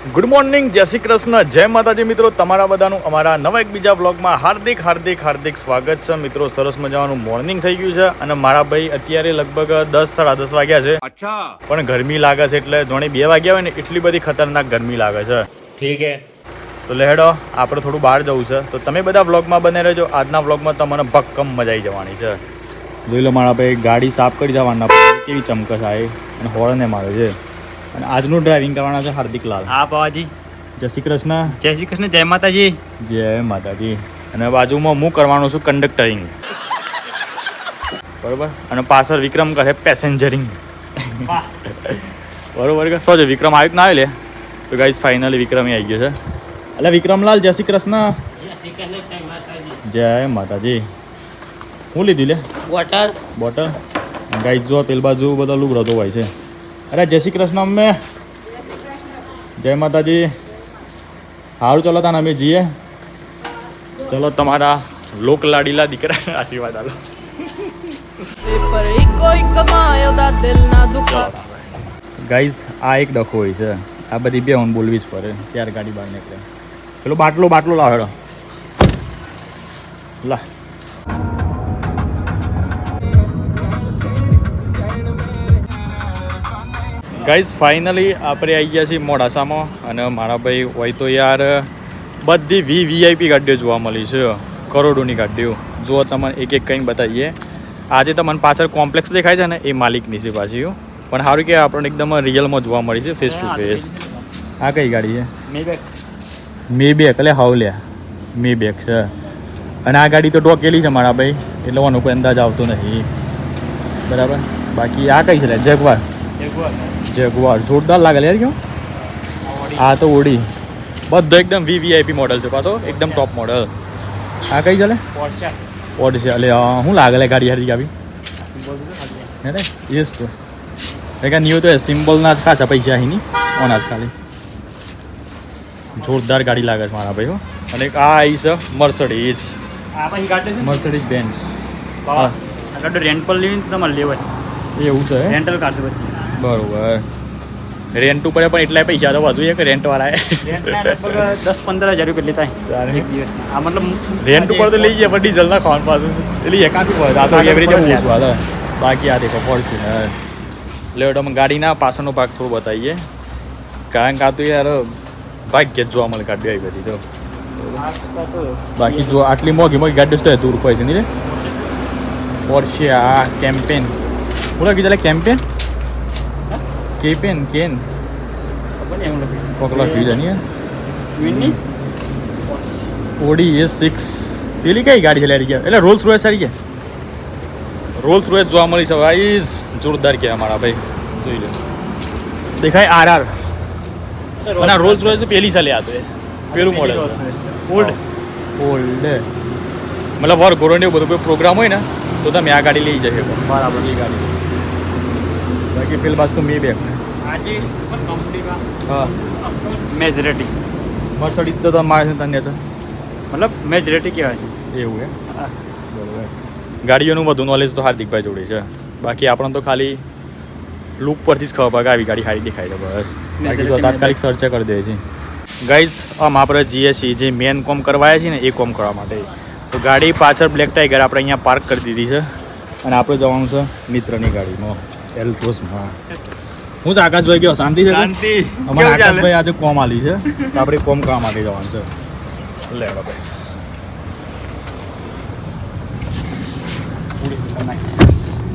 Good morning જય શ્રી કૃષ્ણ જય માતાજી મિત્રો તમારા બધાનું અમારા નવા એક બીજા બ્લોગમાં હાર્દિક હાર્દિક હાર્દિક સ્વાગત છે. મિત્રો સરસ મજાનું મોર્નિંગ થઈ ગયું છે અને મારા ભાઈ અત્યારે લગભગ દસ સાડા દસ વાગ્યા છે. પણ ગરમી લાગે છે એટલે ધોણે બે વાગ્યા હોય ને એટલી બધી ખતરનાક ગરમી લાગે છે. ઠીક હે. તો લેડો આપણે થોડું બહાર જવું છે. તો તમે બધા બ્લોગમાં બને રહેજો. આજના બ્લોગમાં તમને ભક્કમ મજા આવી જવાની છે. જોઈ લો મારા ભાઈ ગાડી સાફ કરી જવાના. કેવી ચમકશ આવી અને હોળને મારે છે. અને આજનું ડ્રાઇવિંગ કરવાના છે હાર્દિક લાલ. હા પાવાજી. જય શ્રી કૃષ્ણ. જય શ્રી કૃષ્ણ જય માતાજી. જય માતાજી. અને બાજુમાં હું કરવાનો છું કંડક્ટરિંગ બરોબર? અને પાછળ વિક્રમ કહે પેસેન્જરિંગ બરોબર કે? સોજો વિક્રમ આવ્યું ના આવ્યું લે તો ગાઈસ ફાઇનલી વિક્રમ આવી ગયો છે. એટલે વિક્રમલાલ જય શ્રી કૃષ્ણ. જય માતાજી. હું લીધું લે? બોટલ બોટલ ગાઈસ જો પેલ બાજુ બધા લુગડો ધોવાય છે. અરે, જય શ્રી કૃષ્ણ અમે જય માતાજી. સારું ચલો તાને અમે જઈએ. ચલો, તમારા લોક લાડીલા દીકરા આશીર્વાદ આલો. ગાઈઝ આ એક ડખો હોય છે. આ બધી બે હું બોલવી જ પડે. ત્યારે ગાડી બહાર નીકળે. પેલો બાટલો બાટલો લાવેડો લા. ગાઈઝ ફાઇનલી આપણે આવી ગયા છીએ મોડાસામાં અને મારા ભાઈ હોય તો યાર બધી વી વીઆઈપી ગાડીઓ જોવા મળી છે. કરોડોની ગાડીઓ. જો તમને એક એક કંઈક બતાવીએ. આજે તમને પાછળ કોમ્પ્લેક્સ દેખાય છે ને એ માલિકની છે પાછી પણ સારું કે આપણને એકદમ રિયલમાં જોવા મળી છે ફેસ ટુ ફેસ આ કઈ ગાડી છે? મે બેક મે બેક એટલે હાવલ્યા મે બેક છે. અને આ ગાડી તો ડોકેલી છે મારા ભાઈ એટલે એનો કોઈ અંદાજ આવતો નથી બરાબર? બાકી આ કઈ છે લે? જેગવાર જેગવાર જોરદાર લાગે લે યાર કેવું આ તો ઓડી બધો એકદમ વીવીઆઈપી મોડલ છે પાછો એકદમ ટોપ મોડલ આ કઈ ચાલે પોર્ચા ઓડ છે એટલે અ, શું લાગે લે ગાડી હારી આવી હે ને યસ તો એક ન્યુ તો સિમ્બલના જ ખાસા પૈસા અહીંની ઓના જ ખાલી જોરદાર ગાડી લાગે છે મારા ભાઈ હો અને એક આ આવી છે મર્સડીઝ આ પછી ગાડી છે મર્સડીઝ બેન્ચ બાવા આ ગાડી રેન્ટ પર લેવી ને તો તમારે લેવાય એવું છે હે? રેન્ટલ કાર છે બધી બરોબર. રેન્ટ ઉપર પણ એટલા પૈસા તો વધુ છે કે રેન્ટ વાળા દસ પંદર હજાર રૂપિયા લેતા? એક દિવસના. આ મતલબ રેન્ટ ઉપર તો લઈ જઈએ પણ ડીઝલ ના ખાવાનું પાછું. એટલે ઉપર આ તો એવી રીતે બાકી આ દેખો ફોર્ચ્યુનર એટલે તમે ગાડીના પાછળનો ભાગ થોડું બતાવીએ. કારણ કે આ તો યાર ભાગ્ય જ જોવા મળે ગાડી આવી બધી તો. બાકી જો આટલી મોંઘી મોંઘી ગાડી તો દૂર હોય છે નહીં રે. પોર્શે આ કેમ્પેન બોલા કીધા કેમ્પેન કેપેન કેન ખબર નહીં એમ લખ્યું. કોકલા કીધા નહીં ya? ઓડી એ સિક્સ પેલી કઈ ગાડી છે લેડી ગયા એટલે રોલ્સ રોયસ આવી ગયા રોલ્સ રોયસ જોવા મળી છે ગાઈસ જોરદાર કે અમારા ભાઈ જોઈ લો દેખાય આર આર અને રોલ્સ રોયસ તો પેલી સાલે આ પેલું મોડેલ ઓલ્ડ ઓલ્ડ મતલબ વાર ગોરોને એવું બધું કોઈ પ્રોગ્રામ હોય ને તો તમે આ ગાડી લઈ જશે બરાબર એ ગાડી બાકી પેલ બાજુ તો મે બેક કંપનીમાં હા મેજોરિટી મર્સડીઝ તો તમારે તને છે મતલબ મેજોરિટી કહેવાય છે એવું હે હા. બરોબર ગાડીઓનું વધુ નોલેજ તો હાર્દિકભાઈ જોડે છે બાકી આપણને તો ખાલી લુક પરથી જ ખબર પડે આવી ગાડી સારી દેખાય છે બસ બાકી તો તાત્કાલિક સર્ચ કરી દે છે ગાઈઝ આમ આપણે જઈએ છીએ જે મેન કોમ કરવાયા છીએ ને એ કોમ કરવા માટે તો ગાડી પાછળ બ્લેક ટાઈગર આપણે અહીંયા પાર્ક કરી દીધી છે અને આપણે જવાનું છે મિત્રની ગાડીમાં એલ્ટ્રોસમાં હું જ આકાશભાઈ ગયો શાંતિ છે શાંતિ. અમારા આકાશભાઈ આજે કોમ આલી છે. તો આપણે કોમ કામ માટે જવાનું છે. લે ભાઈ.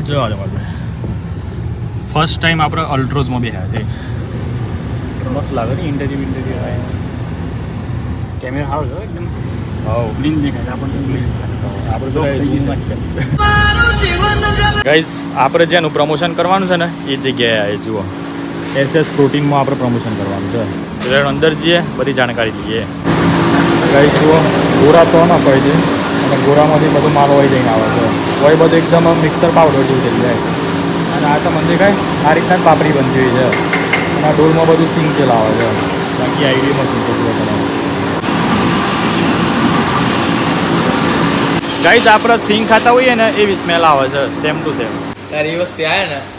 જો આજે બાજુ ફર્સ્ટ ટાઈમ આપણે અલ્ટ્રોઝમાં બેહ્યા છે. મસ્ત લાગે ને ઇન્ટરવ્યુ ઇન્ટરવ્યુ કેમેરા સારો છે એકદમ. હા ક્લીન દેખાય છે. આપણને આપણે ગાઈઝ આપણે જેનું પ્રમોશન કરવાનું છે ને એ જગ્યાએ જુઓ. એસએસ પ્રોટીનમાં આપણે પ્રમોશન કરવાનું છે. એટલે અંદર જઈએ બધી જાણકારી લઈએ. ગાઈઝ જુઓ ગોરા તો ના પડે છે. અને ગોરામાંથી બધું માલ હોય જઈને આવે છે. હોય બધું એકદમ મિક્સર પાવડર જેવું થઈ જાય. અને આ તો મંદિર કાંઈ આ રીતના જ પાપડી બનતી હોય છે. અને આ ડોલમાં બધું સિંગ તેલ આવે છે. બાકી આઈડીમાં સિંગ તેલ ગાઈઝ આપણે સિંગ ખાતા હોઈએ ને એવી સ્મેલ આવે છે સેમ ટુ સેમ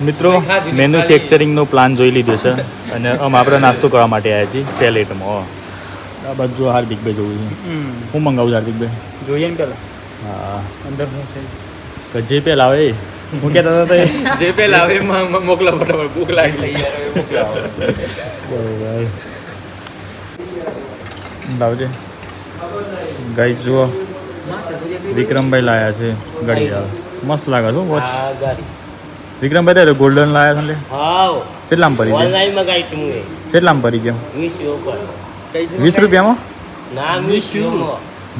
મિત્રો મેન્યુફેક્ચરિંગનો પ્લાન જોઈ લીધો છે અને અમે આપણે નાસ્તો કરવા માટે આવ્યા છીએ પેલેટમાં આ બધું હાર્દિકભાઈ જોવું છે. હું મંગાવું છું હાર્દિકભાઈ જોઈએ ને પેલા. હા. અંદર જે પેલા આવે હું કહેતા હતા તે જે પેલા આવે મોકલા ફટાફટ ભૂખ લાગી. બરોબર. લાવજે ગાઈ જુઓ. વિક્રમભાઈ લાયા છે ઘડિયાળ મસ્ત લાગે છે વોચ વિક્રમભાઈ તો ગોલ્ડન લાયા છે એટલે હાવ કેટલામાં પડી ગયા? ઓનલાઈન કેટલામાં પડી ગયા? વીસ યુ પર રૂપિયામાં? ના વીસ યુ માં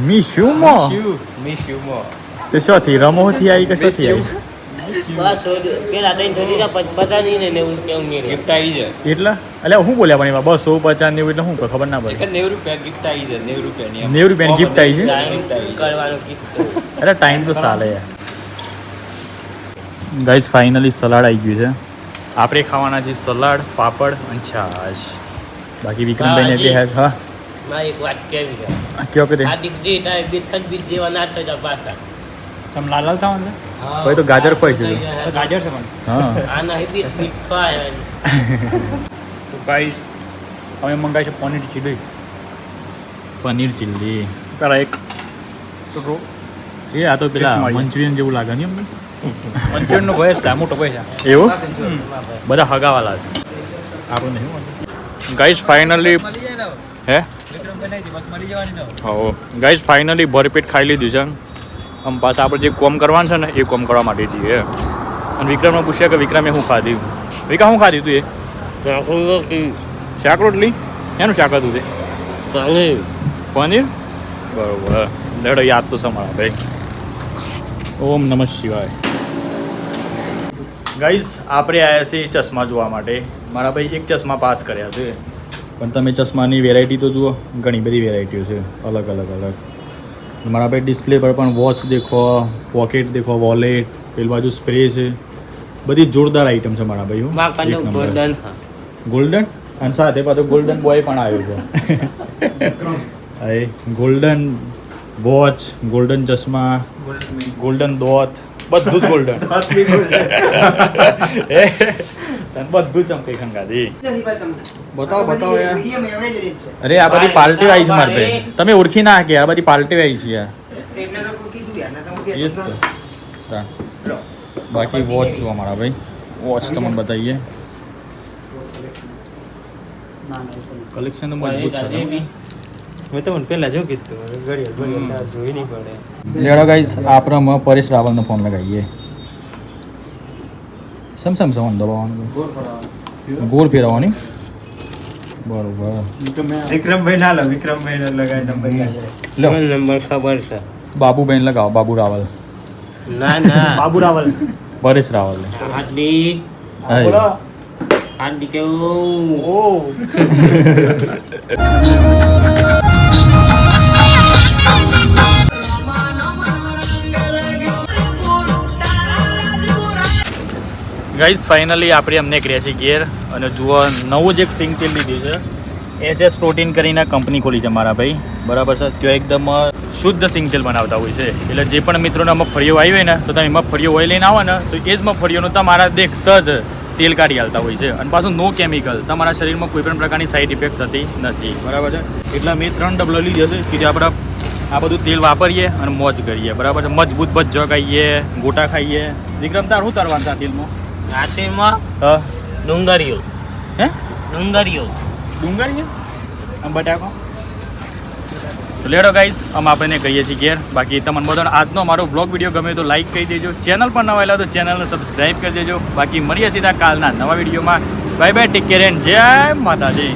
મી શું મો આવી કે શોથી આવી? બસ પેલા ત્રણ છોડી ના પતા ને નેવું રૂપિયા ઉમેર્યા. ગિફ્ટ આવી જાય એટલા? એટલે હું બોલ્યા પણ એમાં બસો પચાસ નેવું એટલે શું ખબર ના પડે. નેવું રૂપિયા ગિફ્ટ આવી જાય નેવું રૂપિયાની એમ. નેવું રૂપિયાની gift આવી જાય ટાઈમ અરે ટાઈમ તો ચાલે યાર. ગાઈસ ફાઇનલી સલાડ આવી ગયું છે. આપણે ખાવાના છે સલાડ પાપડ અને છાશ. બાકી વિક્રમભાઈને બે હે હા. મારે એક વાત કેવી છે? કયો કે આ દીક તારે બીજ ખત બીજ જેવા ના થતા પાછા. તમે લાલ લાલ ને ભાઈ તો ગાજર છે. છે? ગાજર છે પણ. હા. આ નહીં બીજ બીજ ખાય તો ગાઈસ અમે મંગાવી છે પનીર ચીલી પનીર ચીલ્લી પેલા એક રો એ આ તો પેલા મંચુરિયન જેવું લાગે નહીં એમ. મંચુરિયનનો ભય છે મોટો ભય છે. એવું? બધા હગાવાલા છે. આપણું નહીં ગાઈસ ફાઇનલી હે હો ગાઈસ ફાઇનલી ભરપેટ ખાઈ લીધું છે. આમ પાછા આપણે જે કોમ કરવાનું છે ને એ કોમ કરવા માટે જઈએ. અને વિક્રમને પૂછ્યા કે વિક્રમે શું ખાધી? વિકા શું ખાધું તું એ? શાક રોટલી. એનું શાક હતું તે? પનીર. પનીર? બરોબર. દડો યાદ તો સમારા ભાઈ. ઓમ નમઃ શિવાય. ગાઈઝ આપણે આવ્યા છીએ ચશ્મા જોવા માટે. મારા ભાઈ એક ચશ્મા પાસ કર્યા છે. પણ તમે ચશ્માની વેરાયટી તો જુઓ ઘણી બધી વેરાયટીઓ છે. અલગ અલગ અલગ. મારા ભાઈ ડિસ્પ્લે પર પણ વોચ દેખો પોકેટ દેખો વોલેટ પેલી બાજુ સ્પ્રે છે. બધી જોરદાર આઈટમ છે મારા ભાઈ ગોલ્ડન ગોલ્ડન અને સાથે પાછો ગોલ્ડન બોય પણ આવ્યો છે. ગોલ્ડન વોચ ગોલ્ડન ચશ્મા ગોલ્ડન દોત બધું જ ગોલ્ડન બધું ચમકી ખંગાતી. બતાવો બતાવો યાર. અરે આ બધી પાર્ટીઓ વાઈઝ છે મારે ભાઈ. તમે ઓળખી ના કે આ બધી પાર્ટીઓ વાઈઝ છે યાર. બાકી વોચ જો અમારા ભાઈ. વોચ તમને બતાવીએ. કલેક્શન મજબૂત છે મેં તમને પહેલા જો કીધું ઘડિયાળ ઘડિયાળ જોઈ નહીં પડે. લેડો ગાઈસ આપણે પરેશ રાવલનો ફોન લગાવીએ. સમ સમ સમ દબાવવાનું? ગોળ ફેરવવાની. બરોબર. વિક્રમભાઈ ના લો વિક્રમભાઈ ને લગાવી લો. નંબર ખબર છે. બાબુબેન લગાવો બાબુ રાવલ. ના ના. બાબુ રાવલ. પરેશ રાવલ. હાર્દિક. હાય. હાર્દિક કેવું ઓ. ગાઈઝ ફાઇનલી આપણે અમને ક્રેસી ગેર અને જુઓ, નવું જ એક સિંગ તેલ લીધું છે. એસ એસ પ્રોટીન કરીને કંપની ખોલી છે મારા ભાઈ. બરાબર છે? ત્યાં એકદમ શુદ્ધ સિંગ તેલ બનાવતા હોય છે. એટલે જે પણ મિત્રોને મગફળીઓ આવી હોય ને, તો તમે મગફળીઓ ઓઇલ લઈને આવો ને, તો એ જ મગફળીઓનું તમારા દેખતા જ તેલ કાઢી હાલતા હોય છે. અને પાછું નો કેમિકલ તમારા શરીરમાં કોઈ પણ પ્રકારની સાઇડ ઇફેક્ટ થતી નથી. બરાબર છે? એટલે મેં ત્રણ ડબલો લીધો છે કે જે આપણે આ બધું તેલ વાપરીએ અને મોજ કરીએ. બરાબર છે? મજબૂત ભજ્જો ખાઈએ ગોટા ખાઈએ. વિક્રમ તાર શું તરવાનું આ તેલમાં? રાત્રિમાં હા. ડુંગળીઓ. હે? ડુંગળીઓ. ડુંગળી આમ બટાકો? તો લેડો ગાઈસ અમે આપણને કહીએ છીએ ઘેર. બાકી તમને બધાને આજનો મારો બ્લોગ વીડિયો ગમે તો લાઈક કરી દેજો. ચેનલ પર નવા આવેલા તો ચેનલને સબસ્ક્રાઈબ કરી દેજો. બાકી મળીએ સીધા કાલના નવા વિડીયોમાં. Bye bye take care and જય માતાજી.